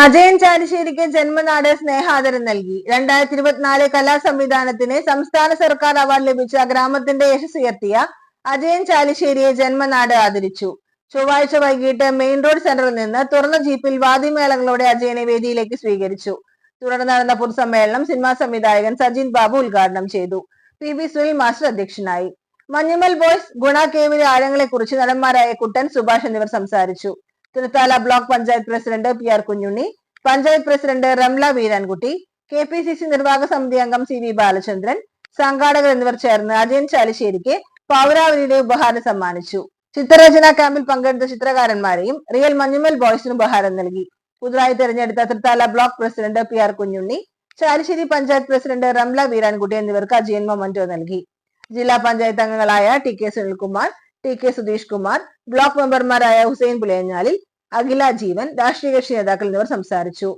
അജയൻ ചാലിശ്ശേരിക്ക് ജന്മനാട് സ്നേഹാദരം നൽകി. രണ്ടായിരത്തി ഇരുപത്തിനാല് കലാ സംവിധാനത്തിന് സംസ്ഥാന സർക്കാർ അവാർഡ് ലഭിച്ച ഗ്രാമത്തിന്റെ യശസ് ഉയർത്തിയ അജയൻ ചാലിശ്ശേരിയെ ജന്മനാട് ആദരിച്ചു. ചൊവ്വാഴ്ച വൈകിട്ട് മെയിൻ റോഡ് സെന്ററിൽ നിന്ന് തുറന്ന ജീപ്പിൽ വാദിമേളങ്ങളോടെ അജയനെ വേദിയിലേക്ക് സ്വീകരിച്ചു. തുടർന്ന് നടന്ന പൊതുസമ്മേളനം സിനിമാ സംവിധായകൻ സജിൻ ബാബു ഉദ്ഘാടനം ചെയ്തു. പി വി സുനിൽ മാസ്റ്റർ അധ്യക്ഷനായി. മഞ്ഞുമൽ ബോയ്സ് ഗുണ കേവിലെ ആഴങ്ങളെക്കുറിച്ച് നടന്മാരായ കുട്ടൻ സുഭാഷ് എന്നിവർ സംസാരിച്ചു. Thrithala block panchayat president P R Kunjunni panchayat president Ramla Veerankutty K P C C നിർവാഹക സമിതി അംഗം സി വി ബാലചന്ദ്രൻ സംഘാടകർ എന്നിവർ ചേർന്ന് അജയൻ ചാലിശ്ശേരിക്ക് പൗരാവലിയുടെ ഉപഹാരം സമ്മാനിച്ചു. ചിത്രരചന ക്യാമ്പിൽ പങ്കെടുത്ത ചിത്രകാരന്മാരെയും റിയൽ മഞ്ഞുമൽ ബോയ്സിന് ഉപഹാരം നൽകി. പുതുതായി തെരഞ്ഞെടുത്ത Thrithala block president P R Kunjunni Chalissery panchayat president Ramla Veerankutty എന്നിവർക്ക് അജയൻ മൊമന്റോ നൽകി. ജില്ലാ പഞ്ചായത്ത് അംഗങ്ങളായ T K Sunilkumar T K Sudheesh Kumar block മെമ്പർമാരായ ഹുസൈൻ പുലയഞ്ഞാലിൽ അഖില ജീവൻ രാഷ്ട്രീയ കക്ഷി നേതാക്കൾ എന്നിവർ സംസാരിച്ചു.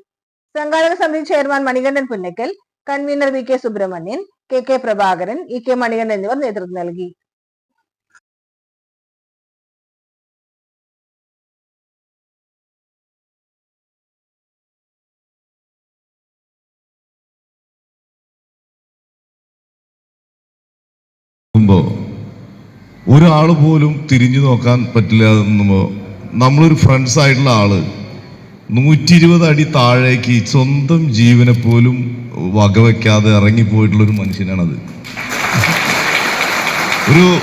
സംഘാടക സമിതി chairman Manikandan Punnakkal convener V K Subrahmanyan K K Prabhakaran E K Manikandan എന്നിവർ നേതൃത്വം നൽകി. നോക്കുമ്പോ ഒരാൾ പോലും തിരിഞ്ഞു നോക്കാൻ പറ്റില്ല നമ്മളൊരു ഫ്രണ്ട്സ് ആയിട്ടുള്ള ആൾ നൂറ്റി ഇരുപത് അടി താഴേക്ക് സ്വന്തം ജീവനെ പോലും വകവെക്കാതെ ഇറങ്ങിപ്പോയിട്ടുള്ള ഒരു മനുഷ്യനാണത്. ഒരു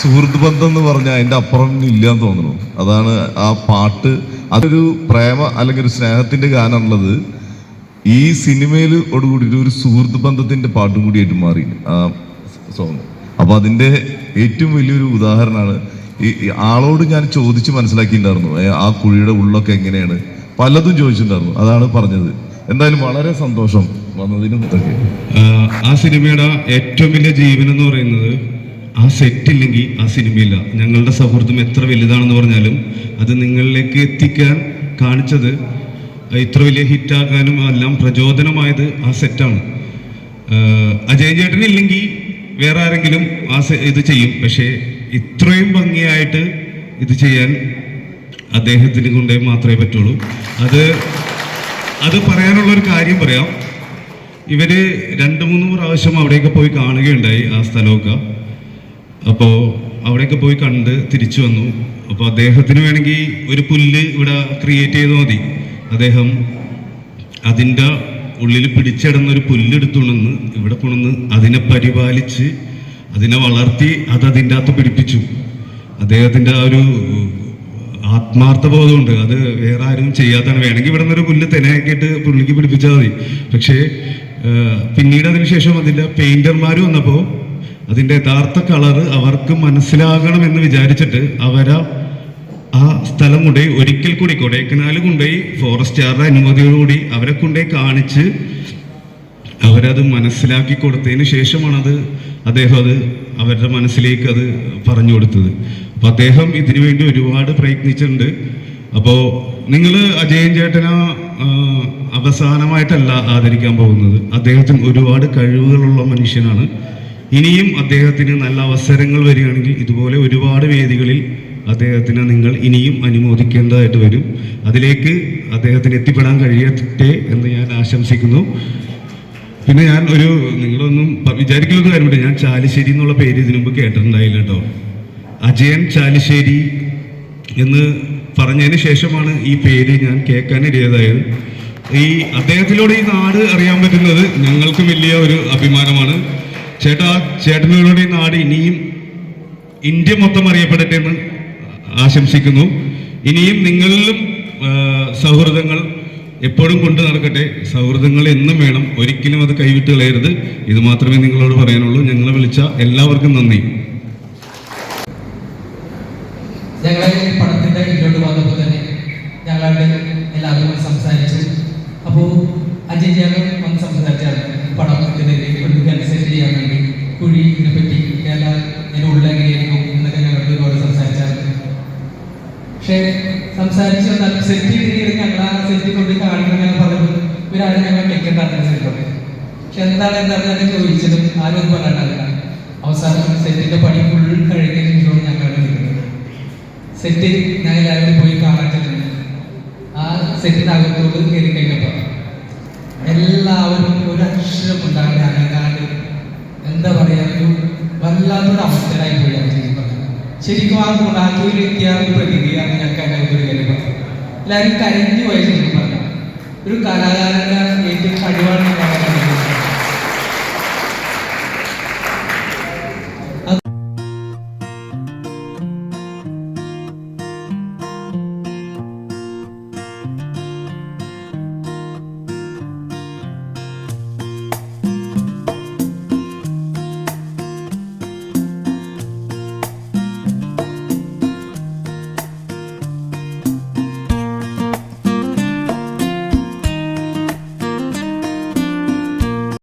സുഹൃത്ത് ബന്ധം എന്ന് പറഞ്ഞാൽ അതിന്റെ അപ്പുറം ഇല്ല എന്ന് തോന്നുന്നു. അതാണ് ആ പാട്ട്. അതൊരു പ്രേമ അല്ലെങ്കിൽ ഒരു സ്നേഹത്തിന്റെ ഗാനമുള്ളത് ഈ സിനിമയിലോട് കൂടിയിട്ട് ഒരു സുഹൃത്ത് ബന്ധത്തിന്റെ പാട്ടും കൂടിയായിട്ട് മാറി. ആ സോങ്. അപ്പൊ അതിന്റെ ഏറ്റവും വലിയൊരു ഉദാഹരണമാണ് ഈ ആളോട് ഞാൻ ചോദിച്ച് മനസ്സിലാക്കിയിട്ടുണ്ടായിരുന്നു ആ കുഴിയുടെ ഉള്ളൊക്കെ എങ്ങനെയാണ്? പലതും ചോദിച്ചിട്ടുണ്ടായിരുന്നു അതാണ് പറഞ്ഞത്. എന്തായാലും വളരെ സന്തോഷം വന്നതിനും ആ സിനിമയുടെ ഏറ്റവും വലിയ ജീവൻ എന്ന് പറയുന്നത് ആ സെറ്റ് ഇല്ലെങ്കിൽ ആ സിനിമയില്ല. ഞങ്ങളുടെ സൗഹൃദം എത്ര വലുതാണെന്ന് പറഞ്ഞാലും അത് നിങ്ങളിലേക്ക് എത്തിക്കാൻ കാണിച്ചത് ഇത്ര വലിയ ഹിറ്റാക്കാനും എല്ലാം പ്രചോദനമായത് ആ സെറ്റാണ് അജയ് ചേട്ടനില്ലെങ്കിൽ വേറെ ആരെങ്കിലും ആ ഇത് ചെയ്യും. പക്ഷേ ഇത്രയും ഭംഗിയായിട്ട് ഇത് ചെയ്യാൻ അദ്ദേഹത്തിന് കൊണ്ടേ മാത്രമേ പറ്റുള്ളൂ. അത് അത് പറയാനുള്ള ഒരു കാര്യം പറയാം. ഇവർ രണ്ട് മൂന്ന് പ്രാവശ്യം അവിടെയൊക്കെ പോയി കാണുകയുണ്ടായി ആ സ്ഥലമൊക്കെ. അപ്പോൾ അവിടെയൊക്കെ പോയി കണ്ട് തിരിച്ചു വന്നു. അപ്പോൾ അദ്ദേഹത്തിന് വേണമെങ്കിൽ ഒരു പുല്ല് ഇവിടെ ക്രിയേറ്റ് ചെയ്ത് മതി. അദ്ദേഹം അതിന്റെ ഉള്ളിൽ പിടിച്ചിടുന്ന ഒരു പുല്ലെടുത്തുകൊണ്ടെന്ന് ഇവിടെ കൊണ്ടുവന്ന് അതിനെ പരിപാലിച്ച് അതിനെ വളർത്തി അത് അതിന്റെ അകത്ത് പിടിപ്പിച്ചു. അദ്ദേഹത്തിന്റെ ആ ഒരു ആത്മാർത്ഥ ബോധമുണ്ട് അത് വേറെ ആരും ചെയ്യാത്താണ് വേണമെങ്കിൽ ഇവിടെ നിന്നൊരു പുല്ല് തെനയാക്കിയിട്ട് പുള്ളിക്ക് പിടിപ്പിച്ചാൽ മതി. പക്ഷേ പിന്നീട് പിന്നീട് അതിനുശേഷം അതിന്റെ പെയിന്റർമാർ വന്നപ്പോൾ അതിന്റെ യഥാർത്ഥ കളറ് അവർക്ക് മനസ്സിലാകണമെന്ന് വിചാരിച്ചിട്ട് അവരാ ആ സ്ഥലം കൊണ്ടുപോയി ഒരിക്കൽ കൂടി കൊടൈക്കനാൽ കൊണ്ടുപോയി ഫോറസ്റ്റുകാരുടെ അനുമതിയോടുകൂടി അവരെ കൊണ്ടുപോയി കാണിച്ച് അവരത് മനസ്സിലാക്കി കൊടുത്തതിന് ശേഷമാണ് അത് അദ്ദേഹം അത് അവരുടെ മനസ്സിലേക്ക് അത് പറഞ്ഞു കൊടുത്തത്. അപ്പോൾ അദ്ദേഹം ഇതിനു വേണ്ടി ഒരുപാട് പ്രയത്നിച്ചിട്ടുണ്ട്. അപ്പോൾ നിങ്ങൾ അജയൻ ചേട്ടന അവസാനമായിട്ടല്ല ആദരിക്കാൻ പോകുന്നത്. അദ്ദേഹത്തിന് ഒരുപാട് കഴിവുകളുള്ള മനുഷ്യനാണ്. ഇനിയും അദ്ദേഹത്തിന് നല്ല അവസരങ്ങൾ വരികയാണെങ്കിൽ ഇതുപോലെ ഒരുപാട് വേദികളിൽ അദ്ദേഹത്തിന് നിങ്ങൾ ഇനിയും അനുമോദിക്കേണ്ടതായിട്ട് വരും. അതിലേക്ക് അദ്ദേഹത്തിന് എത്തിപ്പെടാൻ കഴിയട്ടെ എന്ന് ഞാൻ ആശംസിക്കുന്നു. പിന്നെ ഞാൻ ഒരു നിങ്ങളൊന്നും വിചാരിക്കുന്ന കാര്യമില്ല. ഞാൻ ചാലിശ്ശേരി എന്നുള്ള പേര് ഇതിനു മുമ്പ് കേട്ടിട്ടുണ്ടായില്ല കേട്ടോ. അജയൻ ചാലിശ്ശേരി എന്ന് പറഞ്ഞതിന് ശേഷമാണ് ഈ പേര് ഞാൻ കേൾക്കാനിടയതായത് ഈ അദ്ദേഹത്തിലൂടെ ഈ നാട് അറിയാൻ പറ്റുന്നത് ഞങ്ങൾക്കും വലിയ ഒരു അഭിമാനമാണ്. ചേട്ടാ ചേട്ടനിലൂടെ ഈ നാട് ഇനിയും ഇന്ത്യ മൊത്തം അറിയപ്പെടട്ടെ എന്ന് ആശംസിക്കുന്നു. ഇനിയും നിങ്ങളിലും സൗഹൃദങ്ങൾ എപ്പോഴും കൊണ്ടു നടക്കട്ടെ. സൗഹൃദങ്ങൾ എന്നും വേണം. ഒരിക്കലും അത് കൈവിട്ട് കളയരുത്. ഇത് മാത്രമേ നിങ്ങളോട് പറയാനുള്ളൂ. ഞങ്ങളെ വിളിച്ച എല്ലാവർക്കും നന്ദി. ഞങ്ങളെ പടത്തിന്റെ ഞങ്ങളുടെ എല്ലാവരും സംസാരിച്ചു. അപ്പോൾ അജയ് ചേട്ടൻ വന്ന് സംസാരിച്ചായിരുന്നു സെറ്റ് ചെയ്തിട്ട് ഞങ്ങൾ ആ സെറ്റ് കൊണ്ട് കാണിക്കണമെന്ന് പറഞ്ഞപ്പോൾ ഇവരാരും ഞങ്ങൾ വെക്കേണ്ടതാണ് സെറ്റൊക്കെ പക്ഷെ എന്താണ് എന്താണ് ഞാൻ ചോദിച്ചത്? ആരും ഒന്നും പറയാണ്ടില്ല അവസാനം സെറ്റിന്റെ പണി ഫുൾ കഴിഞ്ഞതിന് ശേഷമാണ് ഞങ്ങൾ നിൽക്കുന്നത് സെറ്റ് ഞാൻ എല്ലാവരും പോയി കാണാൻ ചെല്ലുന്നത് ആ സെറ്റിനകത്തോട് കയറി കഴിഞ്ഞപ്പോൾ എല്ലാവരും ഒരു അക്ഷരം ഉണ്ടാകാൻ അനങ്ങാണ്ട് എന്താ പറയാ ഒരു വല്ലാത്തൊരു അവസ്ഥയിലായി പോയി ശരിക്കും ആ ഗുണാക്കിയിലെത്തിയ ഒരു പ്രതികയാണ് ഞങ്ങൾക്ക് പറഞ്ഞത്. എല്ലാവരും കരഞ്ഞു പോയ ശരിക്കും ഒരു കലാകാരന്റെ